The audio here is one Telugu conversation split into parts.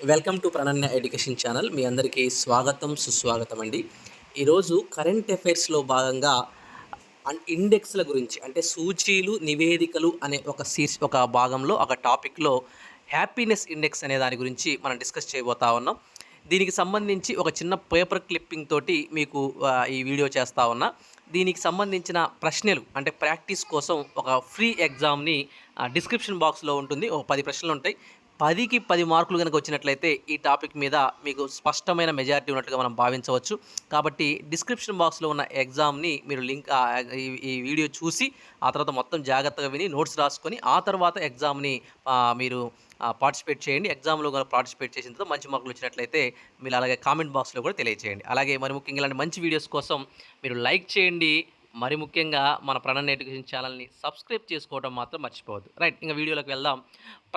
Welcome to Prananya education channel. మీ అందరికీ స్వాగతం సుస్వాగతం అండి. ఈరోజు కరెంట్ అఫైర్స్లో భాగంగా ఇండెక్స్ల గురించి అంటే సూచీలు నివేదికలు అనే ఒక సీర్స్ ఒక భాగంలో ఒక టాపిక్లో హ్యాపీనెస్ ఇండెక్స్ అనే దాని గురించి మనం డిస్కస్ చేయబోతా ఉన్నాం. దీనికి సంబంధించి ఒక చిన్న పేపర్ క్లిప్పింగ్ తోటి మీకు ఈ వీడియో చేస్తా ఉన్నా. దీనికి సంబంధించిన ప్రశ్నలు అంటే ప్రాక్టీస్ కోసం ఒక ఫ్రీ ఎగ్జామ్ని డిస్క్రిప్షన్ బాక్స్లో ఉంటుంది. ఒక పది ప్రశ్నలు ఉంటాయి. పదికి పది మార్కులు కనుక వచ్చినట్లయితే ఈ టాపిక్ మీద మీకు స్పష్టమైన మెజారిటీ ఉన్నట్టుగా మనం భావించవచ్చు. కాబట్టి డిస్క్రిప్షన్ బాక్స్లో ఉన్న ఎగ్జామ్ని మీరు లింక్ ఈ వీడియో చూసి ఆ తర్వాత మొత్తం జాగ్రత్తగా విని నోట్స్ రాసుకొని ఆ తర్వాత ఎగ్జామ్ని మీరు పార్టిసిపేట్ చేయండి. ఎగ్జామ్లో కూడా పార్టిసిపేట్ చేసిన తర్వాత మంచి మార్కులు వచ్చినట్లయితే మీరు అలాగే కామెంట్ బాక్స్లో కూడా తెలియజేయండి అలాగే మరి ముఖ్యంగా ఇలాంటి మంచి వీడియోస్ కోసం మీరు లైక్ చేయండి. మరి ముఖ్యంగా మన ప్రణన్ ఎడ్యుకేషన్ ఛానల్ని సబ్స్క్రైబ్ చేసుకోవడం మాత్రం మర్చిపోవద్దు. రైట్ ఇంకా వీడియోలోకి వెళ్దాం.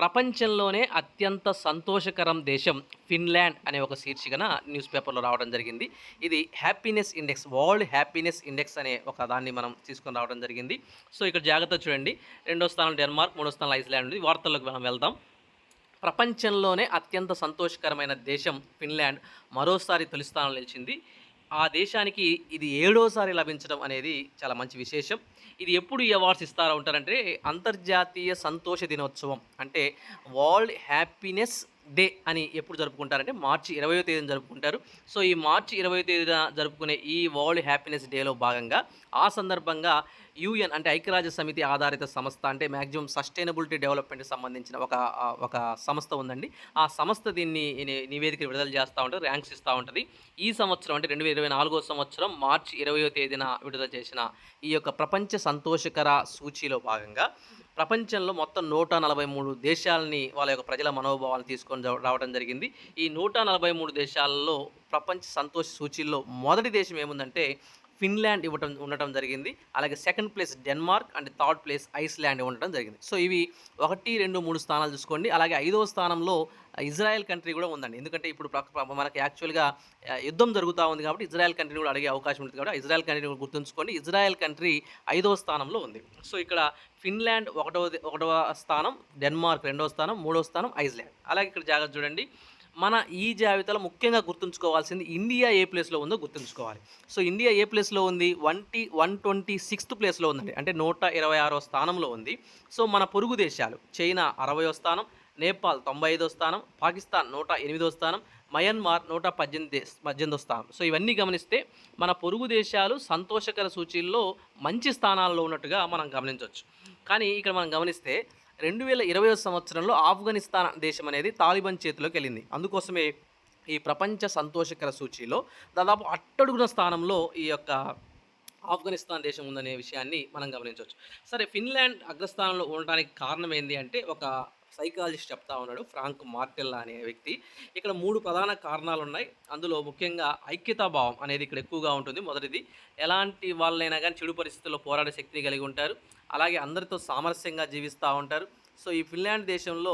ప్రపంచంలోనే అత్యంత సంతోషకరం దేశం ఫిన్లాండ్ అనే ఒక శీర్షికన న్యూస్ పేపర్లో రావడం జరిగింది. ఇది happiness index world happiness index అనే ఒక దాన్ని మనం తీసుకొని రావడం జరిగింది. సో ఇక్కడ జాగ్రత్త చూడండి. రెండో స్థానం డెన్మార్క్ మూడో స్థానం ఐస్లాండ్ ఉంది. వార్తల్లోకి మనం వెళ్దాం. ప్రపంచంలోనే అత్యంత సంతోషకరమైన దేశం ఫిన్లాండ్ మరోసారి తొలి స్థానంలో నిలిచింది. ఆ దేశానికి ఇది ఏడోసారి లభించడం అనేది చాలా మంచి విశేషం. ఇది ఎప్పుడు ఈ అవార్డ్స్ ఇస్తారా ఉంటారంటే అంతర్జాతీయ సంతోష దినోత్సవం. అంటే వరల్డ్ హ్యాపీనెస్ డే అని ఎప్పుడు జరుపుకుంటారంటే మార్చి ఇరవయో తేదీన జరుపుకుంటారు. సో ఈ మార్చి ఇరవై తేదీన జరుపుకునే ఈ వరల్డ్ హ్యాపీనెస్ డేలో భాగంగా ఆ సందర్భంగా యూఎన్ అంటే ఐక్యరాజ్య సమితి ఆధారిత సంస్థ అంటే మ్యాక్సిమం సస్టైనబిలిటీ డెవలప్మెంట్కి సంబంధించిన ఒక ఒక సంస్థ ఉందండి. ఆ సంస్థ దీన్ని నివేదిక విడుదల చేస్తూ ఉంటుంది ర్యాంక్స్ ఇస్తూ ఉంటుంది. ఈ సంవత్సరం అంటే రెండు వేల ఇరవై నాలుగో సంవత్సరం మార్చి ఇరవయో తేదీన విడుదల చేసిన ఈ యొక్క ప్రపంచ సంతోషకర సూచీలో భాగంగా ప్రపంచంలో మొత్తం నూట నలభై మూడు దేశాలని వాళ్ళ యొక్క ప్రజల మనోభావాలను తీసుకొని రావడం జరిగింది. ఈ నూట నలభై మూడు దేశాలలో ప్రపంచ సంతోష సూచీల్లో మొదటి దేశం ఏముందంటే ఫిన్లాండ్ ఇవ్వటం ఉండటం జరిగింది. అలాగే second place Denmark and third place Iceland ఉండటం జరిగింది. సో ఇవి ఒకటి రెండు మూడు స్థానాలు చూసుకోండి. అలాగే ఐదవ స్థానంలో ఇజ్రాయెల్ కంట్రీ కూడా ఉందండి. ఎందుకంటే ఇప్పుడు ప్ర- మనకి యాక్చువల్గా యుద్ధం జరుగుతూ ఉంది కాబట్టి ఇజ్రాయెల్ కంట్రీని కూడా అడిగే అవకాశం ఉంటుంది కాబట్టి ఇజ్రాయెల్ కంట్రీని కూడా గుర్తుంచుకోండి. ఇజ్రాయెల్ కంట్రీ ఐదవ స్థానంలో ఉంది. సో ఇక్కడ ఫిన్లాండ్ ఒకటవ ఒకటవ స్థానం డెన్మార్క్ రెండవ స్థానం మూడవ స్థానం ఐస్లాండ్. అలాగే ఇక్కడ జాగ్రత్త చూడండి. మన ఈ జాబితాలో ముఖ్యంగా గుర్తుంచుకోవాల్సింది ఇండియా ఏ ప్లేస్లో ఉందో గుర్తుంచుకోవాలి. సో ఇండియా ఏ ప్లేస్లో ఉంది? వంటి వన్ ట్వంటీ సిక్స్త్ ప్లేస్లో ఉందండి. అంటే నూట ఇరవై ఆరో స్థానంలో ఉంది. సో మన పొరుగు దేశాలు చైనా అరవయో స్థానం నేపాల్ తొంభై ఐదో స్థానం పాకిస్తాన్ నూట ఎనిమిదో స్థానం మయన్మార్ నూట పద్దెనిమిది పద్దెనిమిదో స్థానం. సో ఇవన్నీ గమనిస్తే మన పొరుగు దేశాలు సంతోషకర సూచీల్లో మంచి స్థానాల్లో ఉన్నట్టుగా మనం గమనించవచ్చు. కానీ ఇక్కడ మనం గమనిస్తే రెండు వేల ఇరవై సంవత్సరంలో ఆఫ్ఘనిస్తాన్ దేశం అనేది తాలిబాన్ చేతిలోకి వెళ్ళింది. అందుకోసమే ఈ ప్రపంచ సంతోషకర సూచీలో దాదాపు అట్టడుగున స్థానంలో ఈ యొక్క ఆఫ్ఘనిస్తాన్ దేశం ఉందనే విషయాన్ని మనం గమనించవచ్చు. సరే ఫిన్లాండ్ అగ్రస్థానంలో ఉండడానికి కారణం ఏంటి అంటే ఒక సైకాలజిస్ట్ చెప్తా ఉన్నాడు ఫ్రాంక్ మార్టెల్లా అనే వ్యక్తి. ఇక్కడ మూడు ప్రధాన కారణాలు ఉన్నాయి అందులో ముఖ్యంగా ఐక్యతాభావం అనేది ఇక్కడ ఎక్కువగా ఉంటుంది. మొదటిది ఎలాంటి వాళ్ళైనా కానీ చెడు పరిస్థితుల్లో పోరాడే శక్తిని కలిగి ఉంటారు. అలాగే అందరితో సామరస్యంగా జీవిస్తూ ఉంటారు. సో ఈ ఫిన్లాండ్ దేశంలో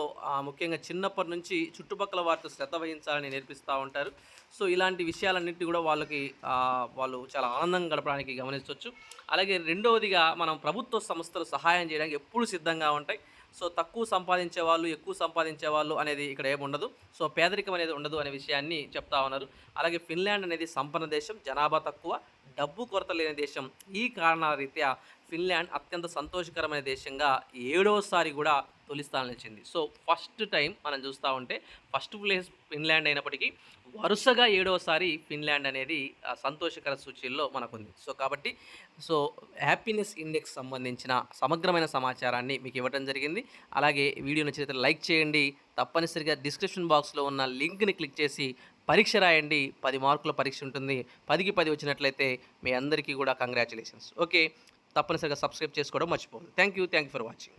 ముఖ్యంగా చిన్నప్పటి నుంచి చుట్టుపక్కల వారితో శ్రద్ధ వహించాలని నేర్పిస్తూ ఉంటారు. సో ఇలాంటి విషయాలన్నింటినీ కూడా వాళ్ళకి వాళ్ళు చాలా ఆనందంగా గడపడానికి గమనించవచ్చు అలాగే రెండవదిగా మనం ప్రభుత్వ సంస్థలు సహాయం చేయడానికి ఎప్పుడు సిద్ధంగా ఉంటాయి. సో తక్కువ సంపాదించే వాళ్ళు ఎక్కువ సంపాదించే వాళ్ళు అనేది ఇక్కడ ఏమి ఉండదు. సో పేదరికం అనేది ఉండదు అనే విషయాన్ని చెప్తా ఉన్నారు. అలాగే ఫిన్లాండ్ అనేది సంపన్న దేశం జనాభా తక్కువ డబ్బు కొరత లేని దేశం. ఈ కారణాల రీత్యా ఫిన్లాండ్ అత్యంత సంతోషకరమైన దేశంగా ఏడవసారి కూడా తొలి స్థానం నిలిచింది. సో ఫస్ట్ టైం మనం చూస్తూ ఉంటే ఫస్ట్ ప్లేస్ ఫిన్లాండ్ అయినప్పటికీ వరుసగా ఏడవసారి ఫిన్లాండ్ అనేది సంతోషకర సూచీల్లో మనకుంది. సో కాబట్టి సో హ్యాపీనెస్ ఇండెక్స్ సంబంధించిన సమగ్రమైన సమాచారాన్ని మీకు ఇవ్వడం జరిగింది. అలాగే వీడియో నచ్చినట్లయితే లైక్ చేయండి. తప్పనిసరిగా డిస్క్రిప్షన్ బాక్స్లో ఉన్న లింక్ని క్లిక్ చేసి పరీక్ష రాయండి. పది మార్కుల పరీక్ష ఉంటుంది. పదికి పది వచ్చినట్లయితే మీ అందరికీ కూడా కంగ్రాచులేషన్స్. ఓకే? తప్పనిసరిగా సబ్స్క్రైబ్ చేసుకోవడం మర్చిపోదు thank you thank you for watching.